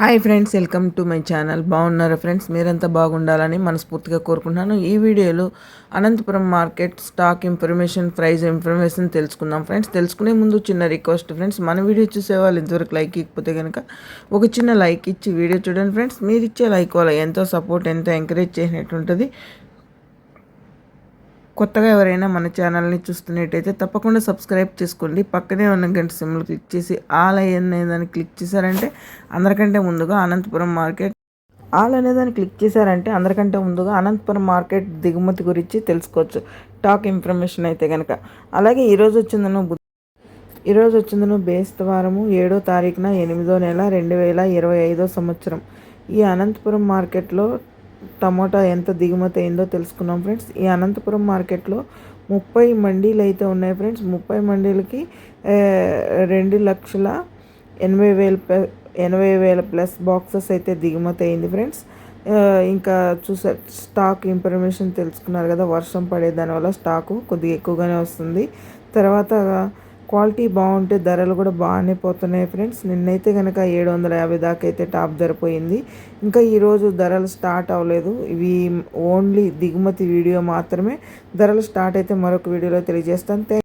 Hi friends welcome to my channel. బాగున్నారా friends? మీరంతా బాగుండాలని మనస్ఫూర్తిగా కోరుకుంటున్నాను. ఈ వీడియోలో Anantapur market stock information price information తెలుసుకుందాం ఫ్రెండ్స్. తెలుసుకునే ముందు చిన్న రిక్వెస్ట్ ఫ్రెండ్స్ మన వీడియో చూసే వాళ్ళు ఇంతవరకు లైక్ ఇకపోతే కనుక ఒక చిన్న లైక్ ఇచ్చి వీడియో చూడండి ఫ్రెండ్స్. మీరు ఇచ్చే లైక్ వల్ల ఎంతో సపోర్ట్ ఎంతో ఎంకరేజ్ చేసినట్టు ఉంటుంది. కొత్తగా ఎవరైనా మన ఛానల్ని చూస్తున్నట్టయితే తప్పకుండా సబ్స్క్రైబ్ చేసుకోండి. పక్కనే ఉన్న గంట సిమ్లు క్లిక్ చేసి ఆల్ అయ్యనే దాన్ని క్లిక్ చేశారంటే అందరికంటే ముందుగా అనంతపురం మార్కెట్ ఆల్ అనే దాన్ని క్లిక్ చేశారంటే అందరికంటే ముందుగా అనంతపురం మార్కెట్ దిగుమతి గురించి తెలుసుకోవచ్చు. టాక్ ఇన్ఫర్మేషన్ అయితే కనుక అలాగే ఈరోజు వచ్చిందను ఈరోజు వచ్చిందను బేస్తవారము ఏడో తారీఖున ఎనిమిదో నెల రెండు వేల ఇరవై ఐదో సంవత్సరం. ఈ అనంతపురం మార్కెట్లో టమోటా ఎంత దిగుమతి అయిందో తెలుసుకున్నాం ఫ్రెండ్స్. ఈ అనంతపురం మార్కెట్లో ముప్పై మండీలు అయితే ఉన్నాయి ఫ్రెండ్స్. ముప్పై మండీలకి రెండు లక్షల ఎనభై వేల ఎనభై వేల ప్లస్ బాక్సెస్ అయితే దిగుమతి అయింది ఫ్రెండ్స్. ఇంకా చూసా స్టాక్ ఇన్ఫర్మేషన్ తెలుసుకున్నారు కదా వర్షం పడే దానివల్ల స్టాకు కొద్దిగా ఎక్కువగానే వస్తుంది. తర్వాత క్వాలిటీ బాగుంటే ధరలు కూడా బాగానే పోతున్నాయి ఫ్రెండ్స్. నిన్నైతే కనుక ఏడు వందల యాభై దాకా అయితే టాప్ ధర పోయింది. ఇంకా ఈరోజు ధరలు స్టార్ట్ అవ్వలేదు. ఇవి ఓన్లీ దిగుమతి వీడియో మాత్రమే. ధరలు స్టార్ట్ అయితే మరొక వీడియోలో తెలియజేస్తాను.